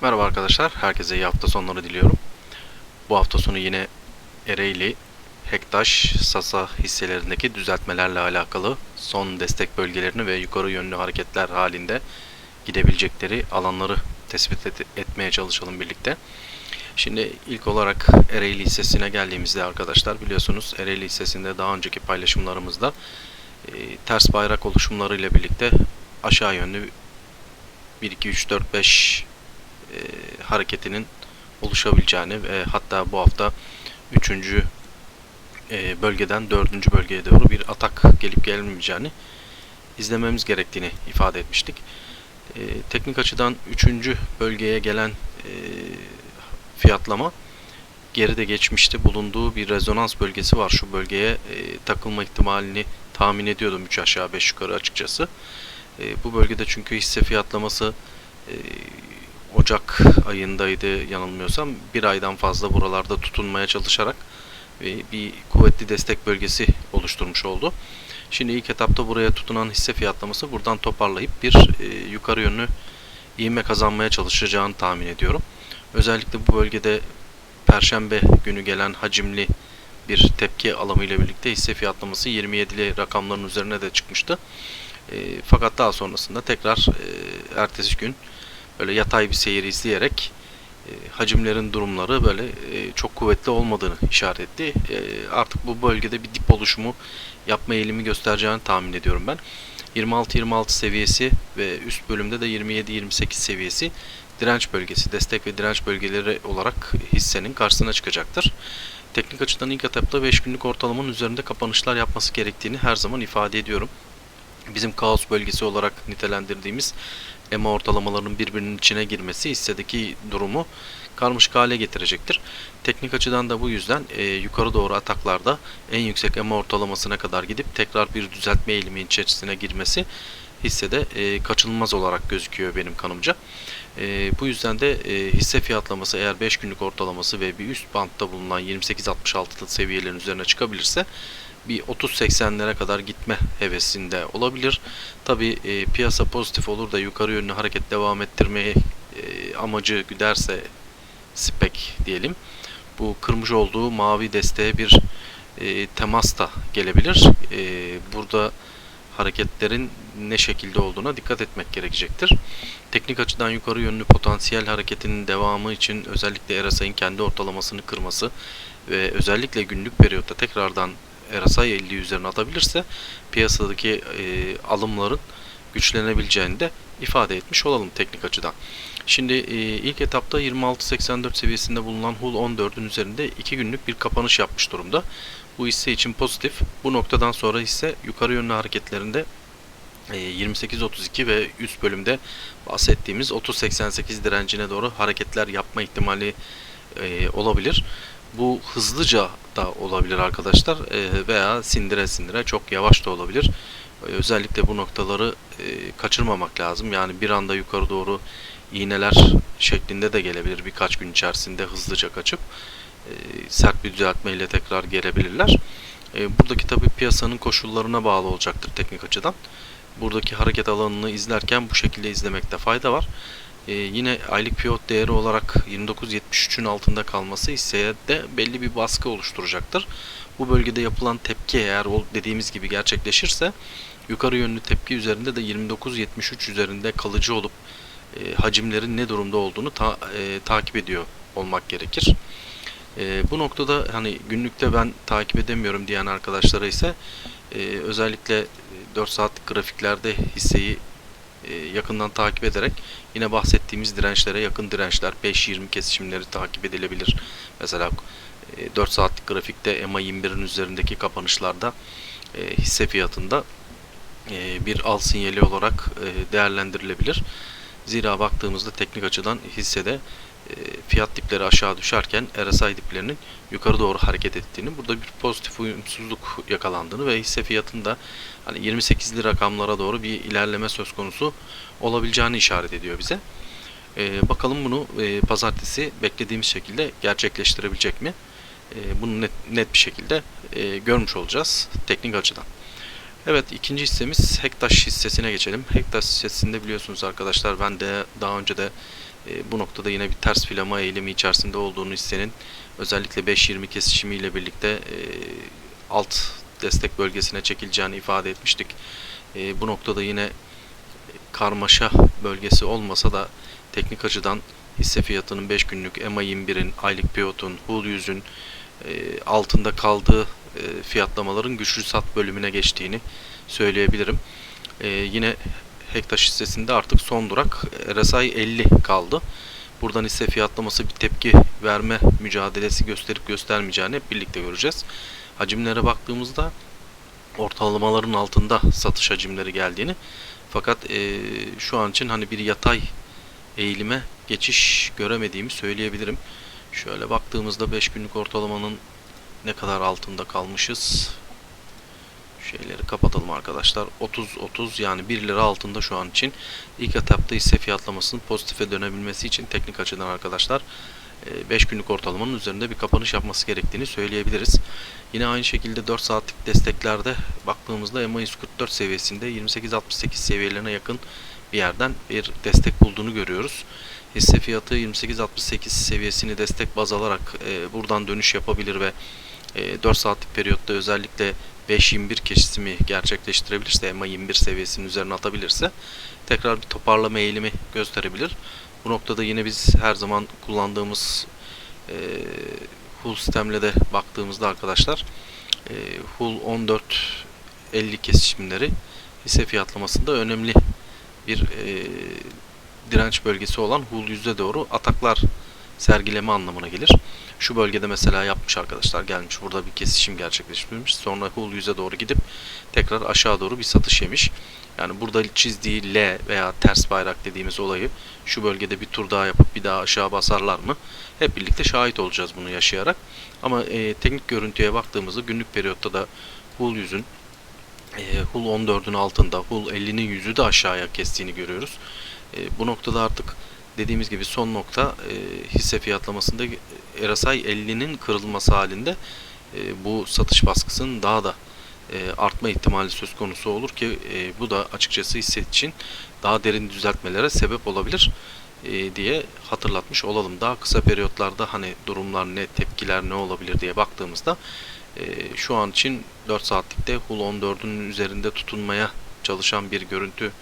Merhaba arkadaşlar, herkese iyi hafta sonları diliyorum. Bu hafta sonu yine Ereğli, Hektaş, Sasa hisselerindeki düzeltmelerle alakalı son destek bölgelerini ve yukarı yönlü hareketler halinde gidebilecekleri alanları tespit et- etmeye çalışalım birlikte. Şimdi ilk olarak Ereğli hissesine geldiğimizde arkadaşlar biliyorsunuz Ereğli hissesinde daha önceki paylaşımlarımızda e, ters bayrak oluşumlarıyla birlikte aşağı yönlü 1, 2, 3, 4, 5 e, hareketinin oluşabileceğini ve hatta bu hafta 3. E, bölgeden 4. bölgeye doğru bir atak gelip gelmeyeceğini izlememiz gerektiğini ifade etmiştik. E, teknik açıdan 3. bölgeye gelen e, fiyatlama geride geçmişte bulunduğu bir rezonans bölgesi var. Şu bölgeye e, takılma ihtimalini tahmin ediyordum 3 aşağı 5 yukarı açıkçası. E, bu bölgede çünkü hisse fiyatlaması e, Ocak ayındaydı yanılmıyorsam bir aydan fazla buralarda tutunmaya çalışarak e, bir kuvvetli destek bölgesi oluşturmuş oldu. Şimdi ilk etapta buraya tutunan hisse fiyatlaması buradan toparlayıp bir e, yukarı yönlü ivme kazanmaya çalışacağını tahmin ediyorum. Özellikle bu bölgede Perşembe günü gelen hacimli bir tepki alımıyla birlikte hisse fiyatlaması 27'li rakamların üzerine de çıkmıştı. E, fakat daha sonrasında tekrar e, ertesi gün böyle yatay bir seyir izleyerek e, hacimlerin durumları böyle e, çok kuvvetli olmadığını işaret etti. E, artık bu bölgede bir dip oluşumu yapma eğilimi göstereceğini tahmin ediyorum ben. 26-26 seviyesi ve üst bölümde de 27-28 seviyesi direnç bölgesi, destek ve direnç bölgeleri olarak hissenin karşısına çıkacaktır. Teknik açıdan ilk etapta 5 günlük ortalamanın üzerinde kapanışlar yapması gerektiğini her zaman ifade ediyorum. Bizim kaos bölgesi olarak nitelendirdiğimiz EMA ortalamalarının birbirinin içine girmesi hissedeki durumu karmaşık hale getirecektir. Teknik açıdan da bu yüzden e, yukarı doğru ataklarda en yüksek EMA ortalamasına kadar gidip tekrar bir düzeltme eğilimi içerisine girmesi hissede e, kaçınılmaz olarak gözüküyor benim kanımca. E, bu yüzden de e, hisse fiyatlaması eğer 5 günlük ortalaması ve bir üst bantta bulunan 28-66'lı seviyelerin üzerine çıkabilirse bir 30-80'lere kadar gitme hevesinde olabilir. Tabi e, piyasa pozitif olur da yukarı yönlü hareket devam ettirmeye e, amacı güderse spek diyelim. Bu kırmış olduğu mavi desteğe bir e, temas da gelebilir. E, burada hareketlerin ne şekilde olduğuna dikkat etmek gerekecektir. Teknik açıdan yukarı yönlü potansiyel hareketinin devamı için özellikle RSI'nin kendi ortalamasını kırması ve özellikle günlük periyotta tekrardan RSI 50 üzerine atabilirse piyasadaki e, alımların güçlenebileceğini de ifade etmiş olalım teknik açıdan. Şimdi e, ilk etapta 26.84 seviyesinde bulunan HUL 14'ün üzerinde 2 günlük bir kapanış yapmış durumda. Bu hisse için pozitif. Bu noktadan sonra ise yukarı yönlü hareketlerinde e, 28.32 ve üst bölümde bahsettiğimiz 30.88 direncine doğru hareketler yapma ihtimali e, olabilir. Bu hızlıca da olabilir arkadaşlar e, veya sindire sindire çok yavaş da olabilir. E, özellikle bu noktaları e, kaçırmamak lazım. Yani bir anda yukarı doğru iğneler şeklinde de gelebilir birkaç gün içerisinde hızlıca kaçıp sert bir düzeltme ile tekrar gelebilirler. Buradaki tabi piyasanın koşullarına bağlı olacaktır teknik açıdan. Buradaki hareket alanını izlerken bu şekilde izlemekte fayda var. Ee, yine aylık pivot değeri olarak 29.73'ün altında kalması hisseye de belli bir baskı oluşturacaktır. Bu bölgede yapılan tepki eğer dediğimiz gibi gerçekleşirse yukarı yönlü tepki üzerinde de 29.73 üzerinde kalıcı olup e, hacimlerin ne durumda olduğunu ta, e, takip ediyor olmak gerekir. E, bu noktada hani günlükte ben takip edemiyorum diyen arkadaşlara ise e, özellikle 4 saatlik grafiklerde hisseyi e, yakından takip ederek yine bahsettiğimiz dirençlere yakın dirençler 5-20 kesişimleri takip edilebilir. Mesela 4 saatlik grafikte EMA 21'in üzerindeki kapanışlarda e, hisse fiyatında e, bir al sinyali olarak değerlendirilebilir. Zira baktığımızda teknik açıdan hissede fiyat dipleri aşağı düşerken RSI diplerinin yukarı doğru hareket ettiğini, burada bir pozitif uyumsuzluk yakalandığını ve hisse fiyatında hani 28'li rakamlara doğru bir ilerleme söz konusu olabileceğini işaret ediyor bize. Ee, bakalım bunu e, pazartesi beklediğimiz şekilde gerçekleştirebilecek mi? E, bunu net, net bir şekilde e, görmüş olacağız teknik açıdan. Evet ikinci hissemiz Hektaş hissesine geçelim. Hektaş hissesinde biliyorsunuz arkadaşlar ben de daha önce de E, bu noktada yine bir ters filama eğilimi içerisinde olduğunu hissenin özellikle 5.20 kesişimiyle birlikte e, alt destek bölgesine çekileceğini ifade etmiştik. E, bu noktada yine karmaşa bölgesi olmasa da teknik açıdan hisse fiyatının 5 günlük EMA 21'in, aylık piyotun, HUL 100'ün e, altında kaldığı fiyatlamaların güçlü sat bölümüne geçtiğini söyleyebilirim. E, yine Hektaş hissesinde artık son durak RSI 50 kaldı. Buradan hisse fiyatlaması bir tepki verme mücadelesi gösterip göstermeyeceğini hep birlikte göreceğiz. Hacimlere baktığımızda ortalamaların altında satış hacimleri geldiğini fakat e, şu an için hani bir yatay eğilime geçiş göremediğimi söyleyebilirim. Şöyle baktığımızda 5 günlük ortalamanın ne kadar altında kalmışız. Şeyleri kapatalım arkadaşlar. 30-30 yani 1 lira altında şu an için. ilk etapta hisse fiyatlamasının pozitife dönebilmesi için teknik açıdan arkadaşlar 5 günlük ortalamanın üzerinde bir kapanış yapması gerektiğini söyleyebiliriz. Yine aynı şekilde 4 saatlik desteklerde baktığımızda MA 144 seviyesinde 28-68 seviyelerine yakın bir yerden bir destek bulduğunu görüyoruz. Hisse fiyatı 28-68 seviyesini destek baz alarak e, buradan dönüş yapabilir ve e, 4 saatlik periyotta özellikle 5-21 kesimi gerçekleştirebilirse EMA 21 seviyesinin üzerine atabilirse tekrar bir toparlama eğilimi gösterebilir. Bu noktada yine biz her zaman kullandığımız e, HUL sistemle de baktığımızda arkadaşlar e, HUL 14 50 kesişimleri hisse fiyatlamasında önemli bir e, direnç bölgesi olan HUL yüzde doğru ataklar sergileme anlamına gelir. Şu bölgede mesela yapmış arkadaşlar gelmiş burada bir kesişim gerçekleştirmiş. Sonra HUL yüze doğru gidip tekrar aşağı doğru bir satış yemiş. Yani burada çizdiği L veya ters bayrak dediğimiz olayı şu bölgede bir tur daha yapıp bir daha aşağı basarlar mı? Hep birlikte şahit olacağız bunu yaşayarak. Ama e, teknik görüntüye baktığımızda günlük periyotta da HUL yüzün e, HUL 14'ün altında HUL 50'nin yüzü de aşağıya kestiğini görüyoruz. E, bu noktada artık dediğimiz gibi son nokta e, hisse fiyatlamasında RSI 50'nin kırılması halinde e, bu satış baskısının daha da e, artma ihtimali söz konusu olur ki e, bu da açıkçası hisse için daha derin düzeltmelere sebep olabilir e, diye hatırlatmış olalım. Daha kısa periyotlarda hani durumlar ne, tepkiler ne olabilir diye baktığımızda e, şu an için 4 saatlikte HUL 14'ün üzerinde tutunmaya çalışan bir görüntü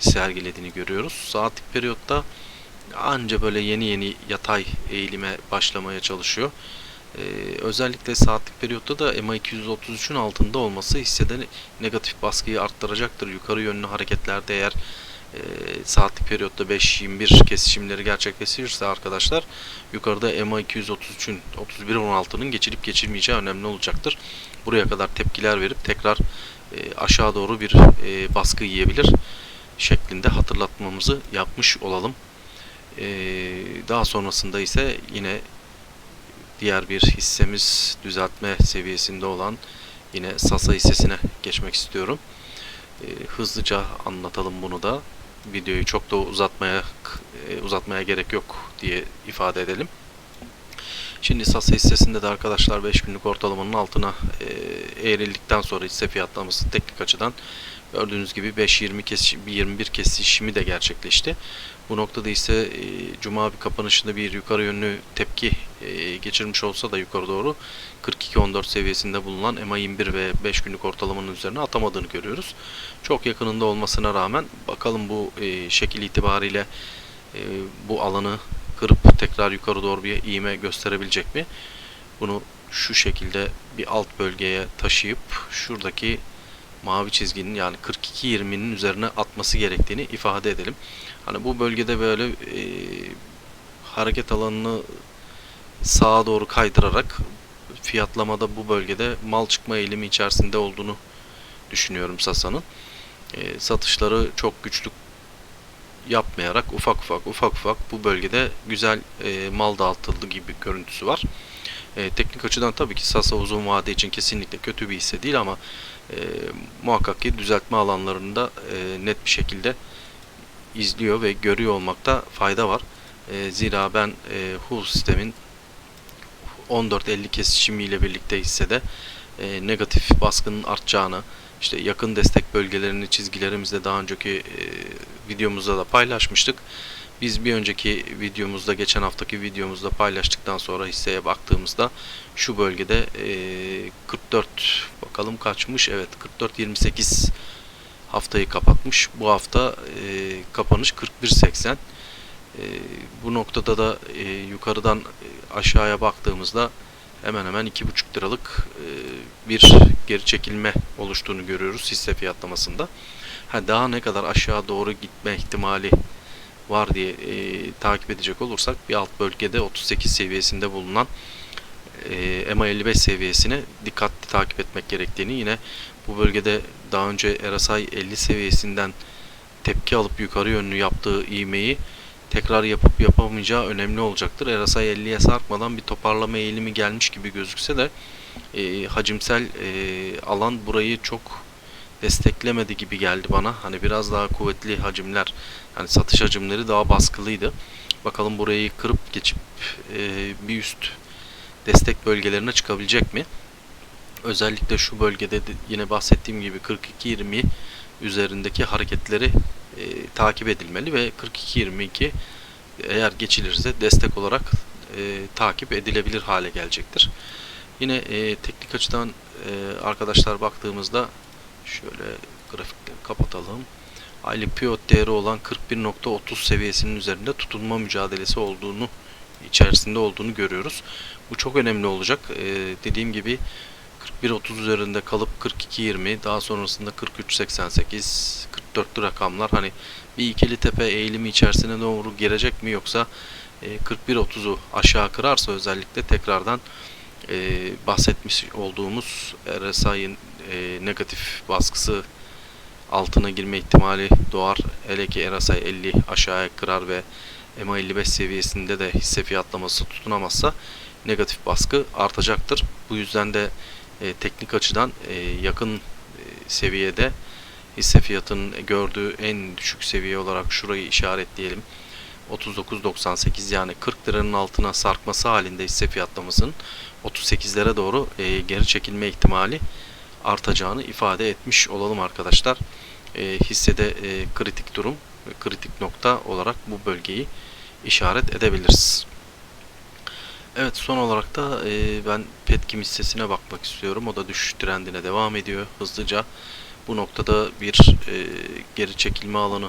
sergilediğini görüyoruz. Saatlik periyotta anca böyle yeni yeni yatay eğilime başlamaya çalışıyor. Ee, özellikle saatlik periyotta da MA 233'ün altında olması hissede negatif baskıyı arttıracaktır. Yukarı yönlü hareketlerde eğer e, saatlik periyotta 5-21 kesişimleri gerçekleşirse arkadaşlar yukarıda MA 233'ün 31-16'nın geçilip geçilmeyeceği önemli olacaktır. Buraya kadar tepkiler verip tekrar e, aşağı doğru bir e, baskı yiyebilir şeklinde hatırlatmamızı yapmış olalım. E, daha sonrasında ise yine diğer bir hissemiz düzeltme seviyesinde olan yine Sasa hissesine geçmek istiyorum. E, hızlıca anlatalım bunu da. Videoyu çok da uzatmaya e, uzatmaya gerek yok diye ifade edelim. Şimdi Sasa hissesinde de arkadaşlar 5 günlük ortalamanın altına e, eğrildikten sonra hisse fiyatlaması teknik açıdan gördüğünüz gibi 5-20 kesişim, 21 kesişimi de gerçekleşti. Bu noktada ise e, Cuma bir kapanışında bir yukarı yönlü tepki e, geçirmiş olsa da yukarı doğru 42-14 seviyesinde bulunan EMA 21 ve 5 günlük ortalamanın üzerine atamadığını görüyoruz. Çok yakınında olmasına rağmen bakalım bu e, şekil itibariyle e, bu alanı kırıp tekrar yukarı doğru bir iğme gösterebilecek mi? Bunu şu şekilde bir alt bölgeye taşıyıp şuradaki mavi çizginin yani 42-20'nin üzerine atması gerektiğini ifade edelim. Hani bu bölgede böyle e, hareket alanını sağa doğru kaydırarak fiyatlamada bu bölgede mal çıkma eğilimi içerisinde olduğunu düşünüyorum Sasa'nın. E, satışları çok güçlü yapmayarak ufak ufak ufak ufak bu bölgede güzel e, mal dağıtıldı gibi görüntüsü var. E, teknik açıdan tabii ki Sasa uzun vade için kesinlikle kötü bir hisse değil ama e, muhakkak ki düzeltme alanlarında e, net bir şekilde izliyor ve görüyor olmakta fayda var. E, zira ben e, HUL sistemin 14.50 kesişimiyle birlikte hissede e, negatif baskının artacağını, işte yakın destek bölgelerini çizgilerimizde daha önceki e, videomuzda da paylaşmıştık. Biz bir önceki videomuzda, geçen haftaki videomuzda paylaştıktan sonra hisseye baktığımızda şu bölgede e, 44 bakalım kaçmış? Evet 44.28 haftayı kapatmış. Bu hafta e, kapanış 41.80. E, bu noktada da e, yukarıdan e, aşağıya baktığımızda hemen hemen 2,5 liralık e, bir geri çekilme oluştuğunu görüyoruz hisse fiyatlamasında. Ha, daha ne kadar aşağı doğru gitme ihtimali var diye e, takip edecek olursak bir alt bölgede 38 seviyesinde bulunan EMA 55 seviyesine dikkatli takip etmek gerektiğini yine bu bölgede daha önce RSI 50 seviyesinden tepki alıp yukarı yönlü yaptığı ivmeyi tekrar yapıp yapamayacağı önemli olacaktır. RSI 50'ye sarkmadan bir toparlama eğilimi gelmiş gibi gözükse de e, hacimsel e, alan burayı çok desteklemedi gibi geldi bana. Hani biraz daha kuvvetli hacimler, hani satış hacimleri daha baskılıydı. Bakalım burayı kırıp geçip e, bir üst destek bölgelerine çıkabilecek mi? Özellikle şu bölgede de yine bahsettiğim gibi 42-20 üzerindeki hareketleri e, takip edilmeli ve 42-22 eğer geçilirse destek olarak e, takip edilebilir hale gelecektir. Yine e, teknik açıdan e, arkadaşlar baktığımızda şöyle grafikleri kapatalım. Aylık pivot değeri olan 41.30 seviyesinin üzerinde tutunma mücadelesi olduğunu içerisinde olduğunu görüyoruz. Bu çok önemli olacak. E, dediğim gibi 41.30 üzerinde kalıp 42.20 daha sonrasında 43.88 44'lü rakamlar hani bir ikili tepe eğilimi içerisine doğru girecek mi yoksa e, 41.30'u aşağı kırarsa özellikle tekrardan e, bahsetmiş olduğumuz RSI'nin e, negatif baskısı altına girme ihtimali doğar. Hele ki RSI 50 aşağıya kırar ve EMA 55 seviyesinde de hisse fiyatlaması tutunamazsa negatif baskı artacaktır. Bu yüzden de e, teknik açıdan e, yakın e, seviyede hisse fiyatının gördüğü en düşük seviye olarak şurayı işaretleyelim. 39.98 yani 40 liranın altına sarkması halinde hisse fiyatlamasının 38'lere doğru e, geri çekilme ihtimali artacağını ifade etmiş olalım arkadaşlar. E, hissede e, kritik durum, kritik nokta olarak bu bölgeyi işaret edebiliriz. Evet son olarak da e, ben Petkim hissesine bakmak istiyorum. O da düşüş trendine devam ediyor hızlıca. Bu noktada bir e, geri çekilme alanı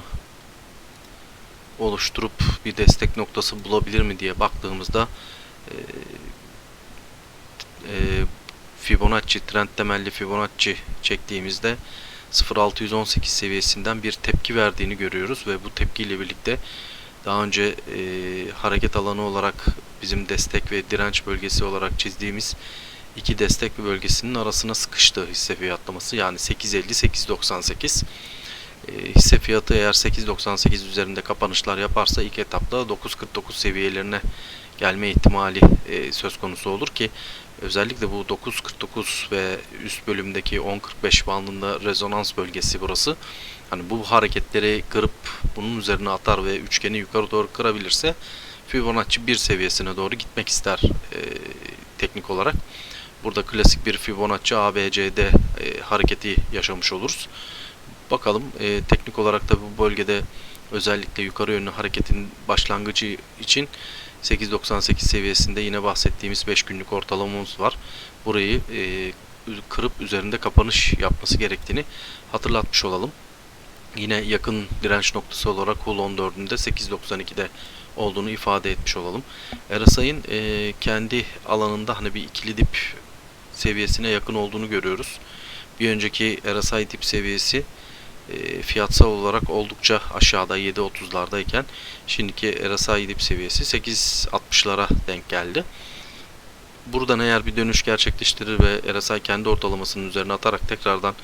oluşturup bir destek noktası bulabilir mi diye baktığımızda e, e, Fibonacci trend temelli Fibonacci çektiğimizde 0.618 seviyesinden bir tepki verdiğini görüyoruz ve bu tepkiyle birlikte daha önce e, hareket alanı olarak bizim destek ve direnç bölgesi olarak çizdiğimiz iki destek bölgesinin arasına sıkıştı hisse fiyatlaması. Yani 8.50-8.98 e, hisse fiyatı eğer 8.98 üzerinde kapanışlar yaparsa ilk etapta 9.49 seviyelerine gelme ihtimali e, söz konusu olur ki özellikle bu 9.49 ve üst bölümdeki 10.45 bandında rezonans bölgesi burası. Hani bu hareketleri kırıp bunun üzerine atar ve üçgeni yukarı doğru kırabilirse Fibonacci 1 seviyesine doğru gitmek ister e, teknik olarak. Burada klasik bir Fibonacci ABCD e, hareketi yaşamış oluruz. Bakalım e, teknik olarak da bu bölgede özellikle yukarı yönlü hareketin başlangıcı için 8.98 seviyesinde yine bahsettiğimiz 5 günlük ortalamamız var. Burayı e, kırıp üzerinde kapanış yapması gerektiğini hatırlatmış olalım. Yine yakın direnç noktası olarak Hull 14'ünde 8.92'de olduğunu ifade etmiş olalım. RSI'nin e, kendi alanında hani bir ikili dip seviyesine yakın olduğunu görüyoruz. Bir önceki RSI dip seviyesi e, fiyatsal olarak oldukça aşağıda 7.30'lardayken şimdiki RSI dip seviyesi 8.60'lara denk geldi. Buradan eğer bir dönüş gerçekleştirir ve RSI kendi ortalamasının üzerine atarak tekrardan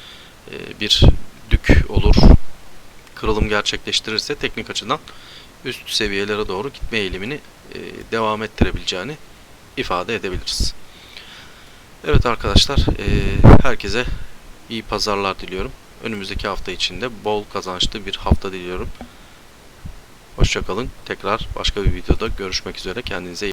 e, bir dük olur, kırılım gerçekleştirirse teknik açıdan üst seviyelere doğru gitme eğilimini e, devam ettirebileceğini ifade edebiliriz. Evet arkadaşlar, herkese iyi pazarlar diliyorum. Önümüzdeki hafta içinde bol kazançlı bir hafta diliyorum. Hoşçakalın. Tekrar başka bir videoda görüşmek üzere. Kendinize iyi